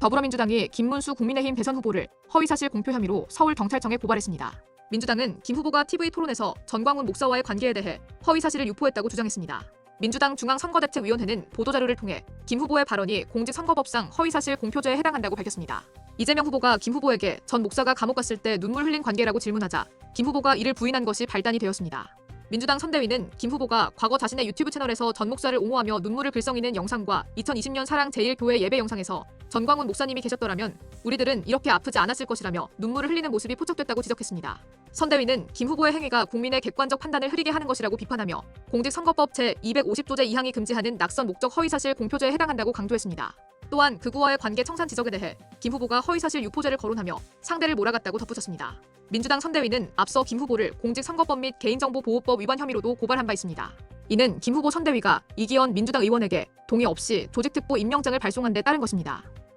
더불어민주당이 김문수 국민의힘 대선 후보를 허위사실 공표 혐의로 서울 경찰청에 고발했습니다. 민주당은 김 후보가 TV 토론에서 전광훈 목사와의 관계에 대해 허위사실을 유포했다고 주장했습니다. 민주당 중앙선거대책위원회는 보도자료를 통해 김 후보의 발언이 공직선거법상 허위사실 공표죄에 해당한다고 밝혔습니다. 이재명 후보가 김 후보에게 전 목사가 감옥 갔을 때 눈물 흘린 관계라고 질문하자 김 후보가 이를 부인한 것이 발단이 되었습니다. 민주당 선대위는 김 후보가 과거 자신의 유튜브 채널에서 전 목사를 옹호하며 눈물을 글썽이는 영상과 2020년 사랑 제1교회 예배 영상에서 전광훈 목사님이 계셨더라면 우리들은 이렇게 아프지 않았을 것이라며 눈물을 흘리는 모습이 포착됐다고 지적했습니다. 선대위는 김 후보의 행위가 국민의 객관적 판단을 흐리게 하는 것이라고 비판하며 공직선거법 제250조 제 2항이 금지하는 낙선 목적 허위사실 공표죄에 해당한다고 강조했습니다. 또한 극우와의 관계 청산 지적에 대해 김 후보가 허위사실 유포죄를 거론하며 상대를 몰아갔다고 덧붙였습니다. 민주당 선대위는 앞서 김 후보를 공직선거법 및 개인정보보호법 위반 혐의로도 고발한 바 있습니다. 이는 김 후보 선대위가 이기현 민주당 의원에게 동의 없이 조직특보 임명장을 발송한 데 따른 것입니다.